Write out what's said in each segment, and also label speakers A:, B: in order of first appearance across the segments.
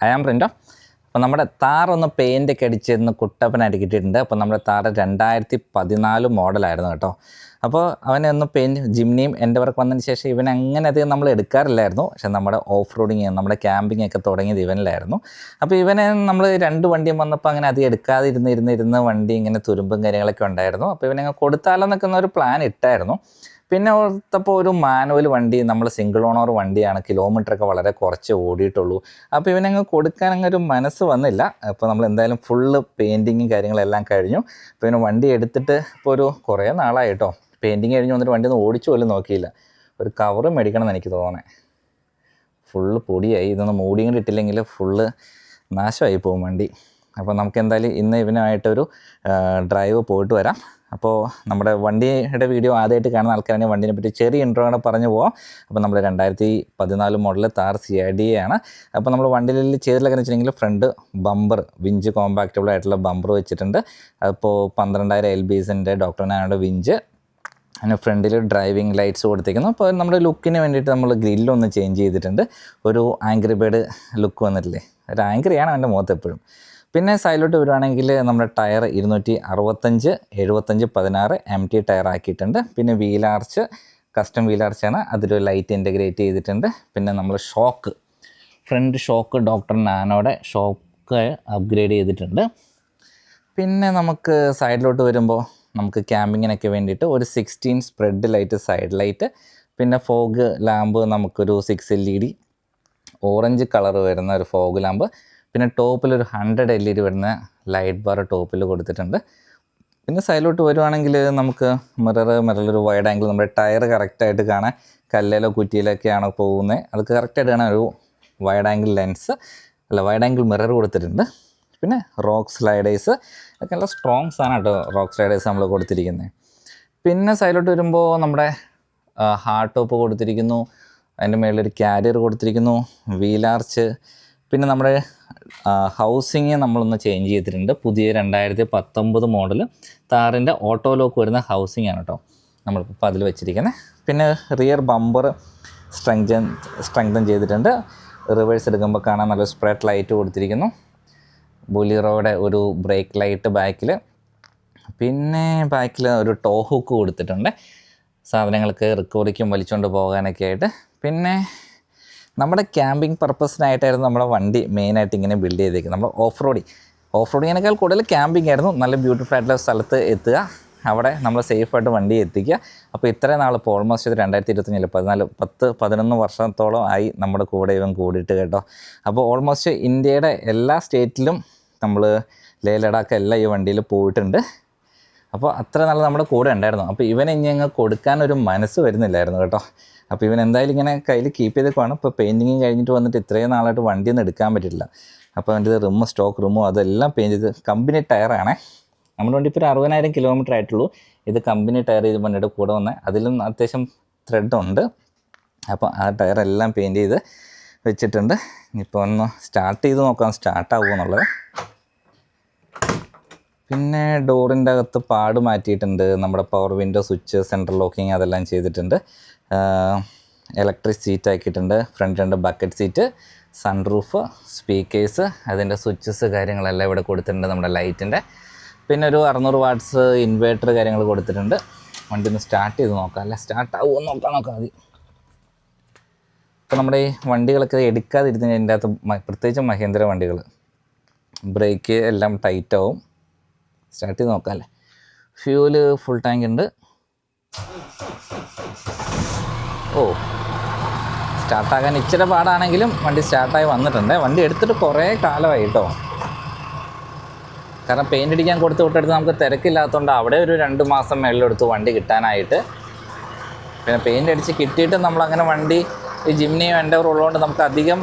A: I am Printo അപ്പോൾ നമ്മുടെ താറൊന്ന് paint ഒക്കെ അടിച്ചിരുന്ന് കുട്ടപ്പനായിട്ട് കിട്ടിയിട്ടുണ്ട്. അപ്പോൾ നമ്മുടെ താറ് രണ്ടായിരത്തി പതിനാല് മോഡലായിരുന്നു കേട്ടോ. അപ്പോൾ അവനെ ഒന്ന് പെയിന്റ് ജിംനിയും എന്റെ വർക്ക് വന്നതിന് ശേഷം ഇവൻ അങ്ങനെ അധികം നമ്മൾ എടുക്കാറില്ലായിരുന്നു. പക്ഷെ നമ്മുടെ ഓഫ് റോഡിങ് നമ്മുടെ ക്യാമ്പിംഗ് ഒക്കെ തുടങ്ങിയത് ഇവനിലായിരുന്നു. അപ്പോൾ ഇവനെ നമ്മൾ രണ്ട് വണ്ടിയും വന്നപ്പോൾ അങ്ങനെ അധികം എടുക്കാതെ ഇരുന്ന് ഇരുന്ന് ഇരുന്ന് വണ്ടി ഇങ്ങനെ തുരുമ്പും കാര്യങ്ങളൊക്കെ ഉണ്ടായിരുന്നു. അപ്പോൾ ഇവനെ കൊടുത്താലോ കൊടുത്താലെന്നൊക്കെ ഒരു പ്ലാൻ ഇട്ടായിരുന്നു. പിന്നെ ഓർത്തപ്പോൾ ഒരു മാനുവൽ വണ്ടി നമ്മൾ സിംഗിൾ ഓണർ വണ്ടിയാണ്. കിലോമീറ്ററൊക്കെ വളരെ കുറച്ച് ഓടിയിട്ടുള്ളൂ. അപ്പോൾ ഇവനങ്ങ് കൊടുക്കാൻ അങ്ങനെ ഒരു മനസ്സ് വന്നില്ല. അപ്പോൾ നമ്മൾ എന്തായാലും ഫുള്ള് പെയിന്റിങ്ങും കാര്യങ്ങളെല്ലാം കഴിഞ്ഞു. അപ്പോൾ ഇവന് വണ്ടി എടുത്തിട്ട് ഇപ്പോൾ ഒരു കുറേ നാളായി കേട്ടോ പെയിന്റിങ് കഴിഞ്ഞ് വന്നിട്ട് വണ്ടി ഒന്ന് ഓടിച്ചു പോലും നോക്കിയില്ല. ഒരു കവറ് മേടിക്കണം എന്ന് എനിക്ക് തോന്നണേ. ഫുള്ള് പൊടിയായി. ഇതൊന്ന് മൂടിയും കൂടി ഇട്ടില്ലെങ്കിൽ ഫുള്ള് നാശമായി പോകും വണ്ടി. അപ്പോൾ നമുക്ക് എന്തായാലും ഇന്ന് ഇവനുമായിട്ടൊരു ഡ്രൈവ് പോയിട്ട് വരാം. അപ്പോൾ നമ്മുടെ വണ്ടിയുടെ വീഡിയോ ആദ്യമായിട്ട് കാണുന്ന ആൾക്കാരാണെങ്കിൽ വണ്ടിനെ പറ്റി ചെറിയ ഇൻട്രോ കൂടെ പറഞ്ഞു പോവാം. അപ്പോൾ നമ്മൾ രണ്ടായിരത്തി പതിനാല് model Thar C I D ആണ്. അപ്പോൾ നമ്മൾ വണ്ടിയിൽ ചെയ്തിട്ടുള്ള വെച്ചിട്ടുണ്ടെങ്കിൽ ഫ്രണ്ട് ബമ്പർ വിഞ്ച് കോമ്പാക്റ്റബിൾ ആയിട്ടുള്ള ബമ്പർ വെച്ചിട്ടുണ്ട്. അപ്പോൾ പന്ത്രണ്ടായിരം എൽ ബീസിന്റെ നാനോയുടെ വിഞ്ച് അതിന് ഫ്രണ്ടിൽ ഡ്രൈവിംഗ് ലൈറ്റ്സ് കൊടുത്തിരിക്കുന്നു. അപ്പോൾ നമ്മുടെ ലുക്കിന് വേണ്ടിയിട്ട് നമ്മൾ ഗ്രില്ലൊന്ന് ചേഞ്ച് ചെയ്തിട്ടുണ്ട്. ഒരു ആംഗ്രി ബേഡ് ലുക്ക് വന്നിട്ടില്ലേ? ഒരു ആംഗ്രിയാണ് അവന്റെ മുഖത്ത് എപ്പോഴും. പിന്നെ സൈഡിലോട്ട് വരുവാണെങ്കിൽ നമ്മുടെ ടയർ ഇരുന്നൂറ്റി അറുപത്തഞ്ച് എഴുപത്തഞ്ച് പതിനാറ് എം ടി ടയർ ആക്കിയിട്ടുണ്ട്. പിന്നെ വീലാർച്ച് കസ്റ്റം വീലാർച്ചാണ് അതിലൊരു ലൈറ്റ് ഇന്റഗ്രേറ്റ് ചെയ്തിട്ടുണ്ട്. പിന്നെ നമ്മൾ ഷോക്ക് ഫ്രണ്ട് ഷോക്ക് ഡോക്ടർ നാനോടെ ഷോക്ക് അപ്ഗ്രേഡ് ചെയ്തിട്ടുണ്ട്. പിന്നെ നമുക്ക് സൈഡിലോട്ട് വരുമ്പോൾ നമുക്ക് ക്യാമ്പിങ്ങിനൊക്കെ വേണ്ടിയിട്ട് ഒരു sixteen spread light side light പിന്നെ ഫോഗ് ലാമ്പ് നമുക്കൊരു six L E D orange colour വരുന്ന ഒരു ഫോഗ് ലാമ്പ് പിന്നെ ടോപ്പിൽ ഒരു ഹൺഡ്രഡ് എൽ ഇ ഡി വരുന്ന ലൈറ്റ് ബാർ ടോപ്പിൽ കൊടുത്തിട്ടുണ്ട്. പിന്നെ സൈഡിലോട്ട് വരുവാണെങ്കിൽ നമുക്ക് മിറർ മിറലൊരു വൈഡ് ആംഗിൾ നമ്മുടെ ടയർ കറക്റ്റായിട്ട് കാണാൻ കല്ലിലോ കുറ്റിയിലൊക്കെയാണോ പോകുന്നത് അത് കറക്റ്റായിട്ട് കാണാൻ ഒരു വൈഡ് ആംഗിൾ ലെൻസ് അല്ല വൈഡ് ആംഗിൾ മിറർ കൊടുത്തിട്ടുണ്ട്. പിന്നെ റോക്ക് സ്ലൈഡേഴ്സ് ഒക്കെ നല്ല സ്ട്രോങ് സാധനം കേട്ടോ റോക്ക് സ്ലൈഡേഴ്സ് നമ്മൾ കൊടുത്തിരിക്കുന്നത് പിന്നെ സൈഡിലോട്ട് വരുമ്പോൾ നമ്മുടെ ഹാർഡ് ടോപ്പ് കൊടുത്തിരിക്കുന്നു. അതിന്റെ മേളിലൊരു ക്യാരിയർ കൊടുത്തിരിക്കുന്നു. വീലാർച്ച് പിന്നെ നമ്മുടെ ഹൗസിങ് നമ്മളൊന്ന് ചേഞ്ച് ചെയ്തിട്ടുണ്ട്. പുതിയ രണ്ടായിരത്തി പത്തൊമ്പത് മോഡൽ താറിന്റെ ഓട്ടോ ലോക്ക് വരുന്ന ഹൗസിംഗ് ആണ് കേട്ടോ നമ്മളിപ്പോൾ അതിൽ വെച്ചിരിക്കുന്നത് പിന്നെ റിയർ ബമ്പർ സ്ട്രെങ്തൻ സ്ട്രെങ്തൻ ചെയ്തിട്ടുണ്ട്. റിവേഴ്സ് എടുക്കുമ്പോൾ കാണാൻ നല്ല സ്പ്രെഡ് ലൈറ്റ് കൊടുത്തിരിക്കുന്നു. ബുലിറോയുടെ ഒരു ബ്രേക്ക് ലൈറ്റ് ബാക്കിൽ പിന്നെ ബാക്കിൽ ഒരു ടോ ഹുക്ക് കൊടുത്തിട്ടുണ്ട്. സാധനങ്ങൾക്ക് റിക്കവറിക്കും വലിച്ചുകൊണ്ട് പോകാനൊക്കെ ആയിട്ട്. പിന്നെ നമ്മുടെ ക്യാമ്പിംഗ് പർപ്പസിനായിട്ടായിരുന്നു നമ്മുടെ വണ്ടി മെയിനായിട്ട് ഇങ്ങനെ ബിൽഡ് ചെയ്തേക്കുന്നത്. നമ്മൾ ഓഫ് റോഡിങ് ഓഫ് റോഡിങ്ങിനേക്കാൾ കൂടുതൽ ക്യാമ്പിംഗ് ആയിരുന്നു. നല്ല ബ്യൂട്ടിഫുൾ ആയിട്ടുള്ള സ്ഥലത്ത് എത്തുക. അവിടെ നമ്മൾ സേഫായിട്ട് വണ്ടി എത്തിക്കുക. അപ്പോൾ ഇത്രയും നാൾ ഇപ്പോൾ ഓൾമോസ്റ്റ് ഇത് രണ്ടായിരത്തി ഇരുപത്തഞ്ചിൽ പതിനാല് പത്ത് പതിനൊന്ന് വർഷത്തോളം ആയി നമ്മുടെ കൂടെ ഇവൻ കൂടിയിട്ട് കേട്ടോ. അപ്പോൾ ഓൾമോസ്റ്റ് ഇന്ത്യയുടെ എല്ലാ സ്റ്റേറ്റിലും നമ്മൾ ലേ ലഡാക്ക് എല്ലാം ഈ വണ്ടിയിൽ പോയിട്ടുണ്ട്. അപ്പോൾ അത്ര നല്ല നമ്മുടെ കൂടെ ഉണ്ടായിരുന്നു. അപ്പോൾ ഇവനെ ഇനി അങ്ങ് കൊടുക്കാനൊരു മനസ്സ് വരുന്നില്ലായിരുന്നു കേട്ടോ. അപ്പോൾ ഇവൻ എന്തായാലും ഇങ്ങനെ കയ്യിൽ കീപ്പ് ചെയ്തേക്കുവാണ് ഇപ്പോൾ പെയിന്റിങ് കഴിഞ്ഞിട്ട് വന്നിട്ട് ഇത്രയും നാളായിട്ട് വണ്ടിയൊന്നും എടുക്കാൻ പറ്റില്ല അപ്പോൾ അതിന്റെ റിമ്മ് സ്റ്റോക്ക് റിമ്മോ അതെല്ലാം പെയിന്റ് ചെയ്ത് കമ്പനി ടയറാണേ നമ്മുടെ വണ്ടി ഇപ്പോൾ ഒരു അറുപതിനായിരം കിലോമീറ്റർ ആയിട്ടുള്ളൂ. ഇത് കമ്പനി ടയർ ചെയ്ത് വണ്ടിയുടെ കൂടെ വന്ന്. അതിലും അത്യാവശ്യം ത്രെഡ് ഉണ്ട്. അപ്പോൾ ആ ടയർ എല്ലാം പെയിന്റ് ചെയ്ത് വെച്ചിട്ടുണ്ട്. ഇപ്പോൾ ഒന്ന് സ്റ്റാർട്ട് ചെയ്ത് നോക്കാം. സ്റ്റാർട്ട് ആവുമോ എന്നുള്ളത്. പിന്നെ ഡോറിന്റെ അകത്ത് പാട് മാറ്റിയിട്ടുണ്ട്. നമ്മുടെ power window switch central locking അതെല്ലാം ചെയ്തിട്ടുണ്ട്. ഇലക്ട്രിക് സീറ്റ് ആക്കിയിട്ടുണ്ട്. ഫ്രണ്ട് രണ്ട് ബക്കറ്റ് സീറ്റ് സൺറൂഫ് സ്പീക്കേഴ്സ് അതിന്റെ സ്വിച്ചസ് കാര്യങ്ങളെല്ലാം ഇവിടെ കൊടുത്തിട്ടുണ്ട് നമ്മുടെ ലൈറ്റിന്റെ പിന്നെ ഒരു അറുന്നൂറ് വാട്ട്സ് ഇൻവേർട്ടർ കാര്യങ്ങൾ കൊടുത്തിട്ടുണ്ട്. വണ്ടി ഒന്ന് സ്റ്റാർട്ട് ചെയ്ത് നോക്കാം അല്ല? സ്റ്റാർട്ട് ആവുമോ നോക്കാം നോക്കാം മതി ഇപ്പോൾ നമ്മുടെ ഈ വണ്ടികളൊക്കെ എടുക്കാതിരുന്ന് അതിന്റെ അകത്ത് പ്രത്യേകിച്ച് മഹേന്ദ്ര വണ്ടികൾ. ബ്രേക്ക് എല്ലാം ടൈറ്റ് ആവും. സ്റ്റാർട്ട് ചെയ്ത് നോക്കാം അല്ലേ? ഫ്യൂൽ ഫുൾ ടാങ്ക് ഉണ്ട്. ഓ സ്റ്റാർട്ടാകാൻ ഇച്ചിരി പാടാണെങ്കിലും വണ്ടി സ്റ്റാർട്ടായി വന്നിട്ടുണ്ട്. വണ്ടി എടുത്തിട്ട് കുറേ കാലമായി കേട്ടോ. കാരണം പെയിന്റ് അടിക്കാൻ കൊടുത്ത് വിട്ടെടുത്ത് നമുക്ക് തിരക്കില്ലാത്തതുകൊണ്ട് അവിടെ ഒരു രണ്ട് മാസം മേളിലെടുത്തു വണ്ടി കിട്ടാനായിട്ട്. പിന്നെ പെയിന്റ് അടിച്ച് കിട്ടിയിട്ട് നമ്മളങ്ങനെ വണ്ടി ഈ ജിംനിയും എന്റെ ഉള്ളതുകൊണ്ട് നമുക്ക് അധികം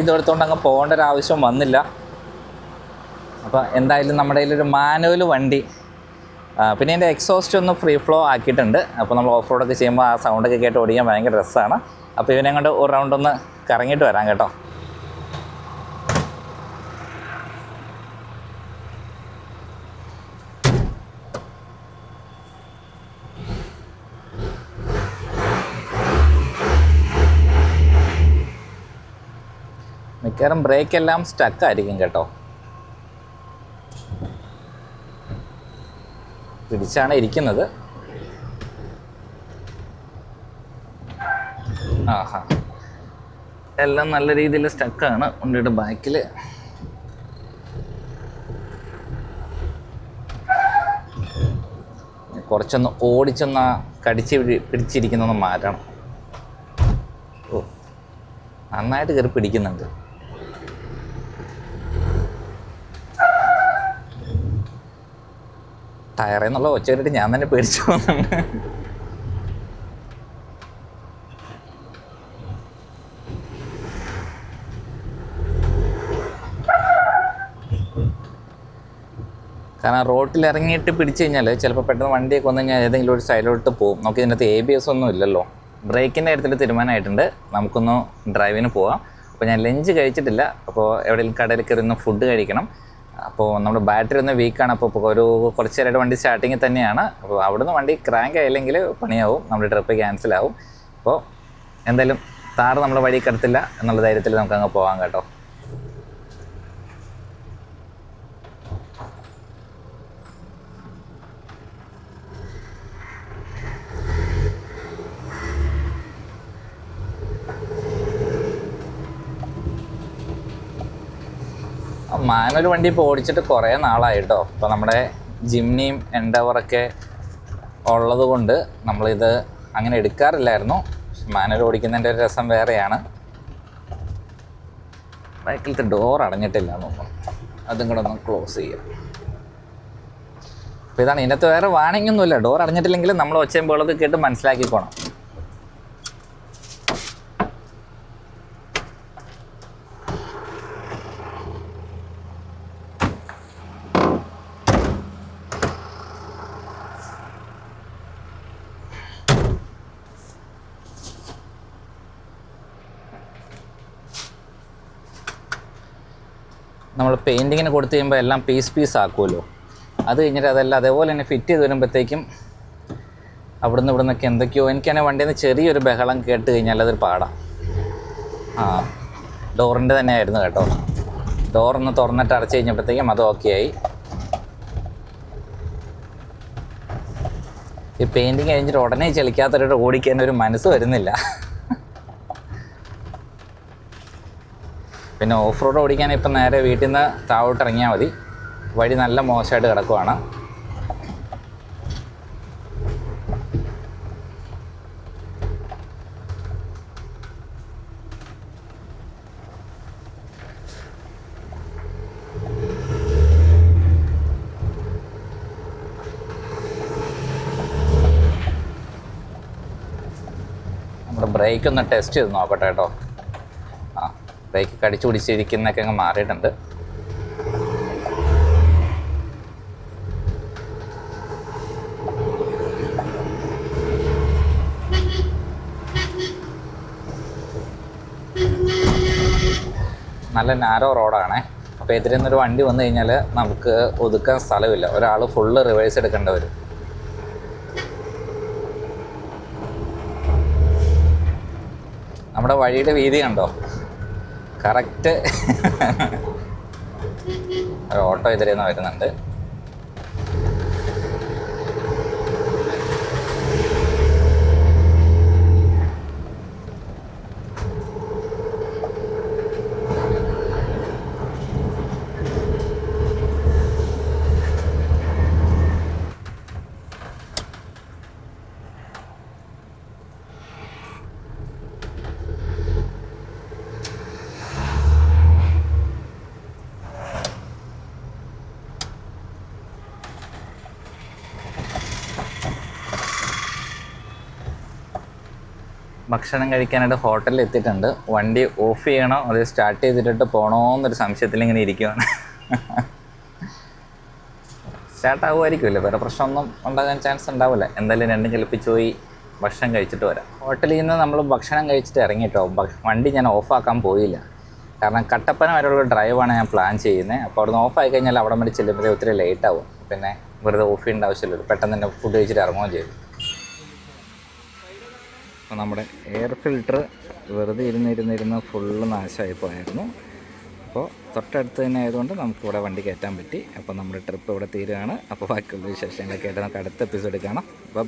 A: ഇതെടുത്തുകൊണ്ട് അങ്ങ് പോകേണ്ട ഒരു ആവശ്യം വന്നില്ല. അപ്പോൾ എന്തായാലും നമ്മുടെ കയ്യിലൊരു മാനുവൽ വണ്ടി പിന്നെ എന്റെ എക്സോസ്റ്റ് ഒന്ന് ഫ്രീ ഫ്ലോ ആക്കിയിട്ടുണ്ട്. അപ്പോൾ നമ്മൾ ഓഫ് റോഡൊക്കെ ചെയ്യുമ്പോൾ ആ സൗണ്ടൊക്കെ കേട്ട് ഓടിക്കാൻ ഭയങ്കര രസമാണ് അപ്പോൾ ഇവനെ കൊണ്ട് ഒരു റൗണ്ട് ഒന്ന് കറങ്ങിയിട്ട് വരാം കേട്ടോ. മിക്കവാറും ബ്രേക്കെല്ലാം സ്റ്റക്കായിരിക്കും കേട്ടോ. പിടിച്ചാണ് ഇരിക്കുന്നത്. ആഹാ. എല്ലാം നല്ല രീതിയിൽ സ്റ്റക്കാണ് വണ്ടിയുടെ ബാക്കിൽ കുറച്ചൊന്ന് ഓടിച്ചൊന്ന് കടിച്ച് പിടി- പിടിച്ചിരിക്കുന്നൊന്ന് മാറ്റണം. ഓ. നന്നായിട്ട് കയറി പിടിക്കുന്നുണ്ട്. ടയറിൽ ഒച്ച കേട്ടിട്ട് ഞാൻ തന്നെ പേടിച്ചു പോകുന്നുണ്ട് കാരണം റോട്ടിൽ ഇറങ്ങിയിട്ട് പിടിച്ചു കഴിഞ്ഞാൽ ചിലപ്പോൾ പെട്ടെന്ന് വണ്ടിയൊക്കെ വന്നു കഴിഞ്ഞാൽ ഏതെങ്കിലും ഒരു സൈഡിലോട്ട് പോകും നമുക്ക് ഇതിനകത്ത് എ ബി എസ് ഒന്നും ഇല്ലല്ലോ. ബ്രേക്കിന്റെ കാര്യത്തിൽ തീരുമാനമായിട്ടുണ്ട്. നമുക്കൊന്ന് ഡ്രൈവിന് പോവാം. അപ്പോൾ ഞാൻ ലഞ്ച് കഴിച്ചിട്ടില്ല. അപ്പോൾ എവിടെയെങ്കിലും കടയിൽ കയറി ഒന്ന് ഫുഡ് കഴിക്കണം. അപ്പോൾ നമ്മുടെ ബാറ്ററി ഒന്ന് വീക്കാണ് അപ്പോൾ ഒരു കുറച്ച് നേരമായിട്ട് വണ്ടി സ്റ്റാർട്ടിങ്ങിൽ തന്നെയാണ്. അപ്പോൾ അവിടുന്ന് വണ്ടി ക്രാങ്ക് ആയില്ലെങ്കിൽ പണിയാവും. നമ്മുടെ ട്രിപ്പ് ക്യാൻസൽ ആവും. അപ്പോൾ എന്തായാലും താറ് നമ്മുടെ വഴി കിടത്തില്ല എന്നുള്ള ധൈര്യത്തിൽ നമുക്ക് അങ്ങ് പോകാം കേട്ടോ. മാനുവൽ വണ്ടി ഇപ്പോൾ ഓടിച്ചിട്ട് കുറേ നാളായിട്ടോ ഇപ്പോൾ നമ്മുടെ ജിംനിയും എൻഡവറൊക്കെ ഉള്ളത് കൊണ്ട് നമ്മളിത് അങ്ങനെ എടുക്കാറില്ലായിരുന്നു. മാനുവൽ ഓടിക്കുന്നതിന്റെ ഒരു രസം വേറെയാണ്. ബൈക്കിലത്തെ ഡോർ അടഞ്ഞിട്ടില്ല നോക്കണം അതും കൂടെ ഒന്ന് ക്ലോസ് ചെയ്യാം. അപ്പോൾ ഇതാണ് ഇതിനകത്ത് വേറെ വാണിംഗ് ഒന്നുമില്ല. ഡോർ അടഞ്ഞിട്ടില്ലെങ്കിൽ നമ്മൾ ഒച്ചയും ബോളൊക്കെ കേട്ട് മനസ്സിലാക്കിക്കോണം നമ്മൾ പെയിന്റിങ്ങിന് കൊടുത്തു കഴിയുമ്പോൾ എല്ലാം പീസ് പീസ് ആക്കുമല്ലോ അത് കഴിഞ്ഞിട്ട് അതെല്ലാം അതേപോലെ തന്നെ ഫിറ്റ് ചെയ്ത് വരുമ്പോഴത്തേക്കും അവിടുന്ന് ഇവിടെ നിന്നൊക്കെ എന്തൊക്കെയോ എനിക്കാണെങ്കിൽ വണ്ടിയിൽ നിന്ന് ചെറിയൊരു ബഹളം കേട്ട് കഴിഞ്ഞാൽ അതൊരു പാടാം. ആ ഡോറിന്റെ തന്നെ ആയിരുന്നു കേട്ടോ ഡോറൊന്ന് തുറന്നിട്ട് അടച്ചു കഴിഞ്ഞപ്പോഴത്തേക്കും അത് ഓക്കെ ആയി. ഈ പെയിന്റിങ് കഴിഞ്ഞിട്ട് ഉടനെ ചലിക്കാത്തവരോട് ഓടിക്കാൻ ഒരു മനസ്സ് വരുന്നില്ല. പിന്നെ ഓഫ് റോഡ് ഓടിക്കാൻ ഇപ്പം നേരെ വീട്ടിൽ നിന്ന് താഴോട്ട് ഇറങ്ങിയാൽ മതി. വഴി നല്ല മോശമായിട്ട് കിടക്കുവാണ്. നമ്മുടെ ബ്രേക്ക് ഒന്ന് ടെസ്റ്റ് ചെയ്ത് നോക്കട്ടെ കേട്ടോ. ആ ബ്രേക്ക് കടിച്ചു പിടിച്ചിരിക്കുന്നൊക്കെ അങ്ങ് മാറിയിട്ടുണ്ട്. നല്ല നാരോ റോഡാണേ അപ്പോൾ എതിരെ നിന്നൊരു വണ്ടി വന്നു കഴിഞ്ഞാൽ നമുക്ക് ഒതുക്കാൻ സ്ഥലമില്ല. ഒരാൾ ഫുള്ള് റിവേഴ്സ് എടുക്കേണ്ടി വരും. നമ്മുടെ വഴിയുടെ വീതി കണ്ടോ? കറക്റ്റ്. ഓട്ടോ ഇതിലേന്ന് വരുന്നുണ്ട്. ഭക്ഷണം കഴിക്കാനായിട്ട് ഹോട്ടലിൽ എത്തിയിട്ടുണ്ട്. വണ്ടി ഓഫ് ചെയ്യണോ? അത് സ്റ്റാർട്ട് ചെയ്തിട്ട് പോകണോ എന്നൊരു സംശയത്തിൽ ഇങ്ങനെ ഇരിക്കുവാണ്. സ്റ്റാർട്ട് ആകുമായിരിക്കുമല്ലോ വേറെ പ്രശ്നമൊന്നും ഉണ്ടാകാൻ ചാൻസ് ഉണ്ടാവില്ല. എന്തായാലും രണ്ടും കൽപ്പിച്ച് പോയി ഭക്ഷണം കഴിച്ചിട്ട് വരാം. ഹോട്ടലിൽ നിന്ന് നമ്മൾ ഭക്ഷണം കഴിച്ചിട്ട് ഇറങ്ങിയിട്ടോ? വണ്ടി ഞാൻ ഓഫാക്കാൻ പോയില്ല. കാരണം കട്ടപ്പന വരെയുള്ള ഡ്രൈവാണ് ഞാൻ പ്ലാൻ ചെയ്യുന്നത് അപ്പോൾ അവിടെ അവിടുന്ന് ഓഫായി കഴിഞ്ഞാൽ അവിടെ വരെ ചെല്ലുമ്പോഴേ ഒത്തിരി ലേറ്റ് ആവും. പിന്നെ വെറുതെ ഓഫ് ചെയ്യേണ്ട ആവശ്യമില്ലല്ലോ. പെട്ടെന്ന് തന്നെ ഫുഡ് കഴിച്ചിട്ട് ഇറങ്ങുകയും ചെയ്തു അപ്പോൾ നമ്മുടെ എയർ ഫിൽട്ടർ വെറുതെ ഇരുന്നിരുന്നിരുന്ന് ഇരുന്ന് ഇരുന്ന് ഫുള്ള് നാശമായി പോയായിരുന്നു. അപ്പോൾ തൊട്ടടുത്ത് തന്നെ ആയതുകൊണ്ട് നമുക്കിവിടെ വണ്ടി കയറ്റാൻ പറ്റി. അപ്പോൾ നമ്മുടെ ട്രിപ്പ് ഇവിടെ തീരുകയാണ്. അപ്പോൾ ബാക്കിയുള്ള വിശേഷങ്ങളൊക്കെ ആയിട്ട് നമുക്ക് അടുത്ത എപ്പിസോഡ് കാണാം. ബൈ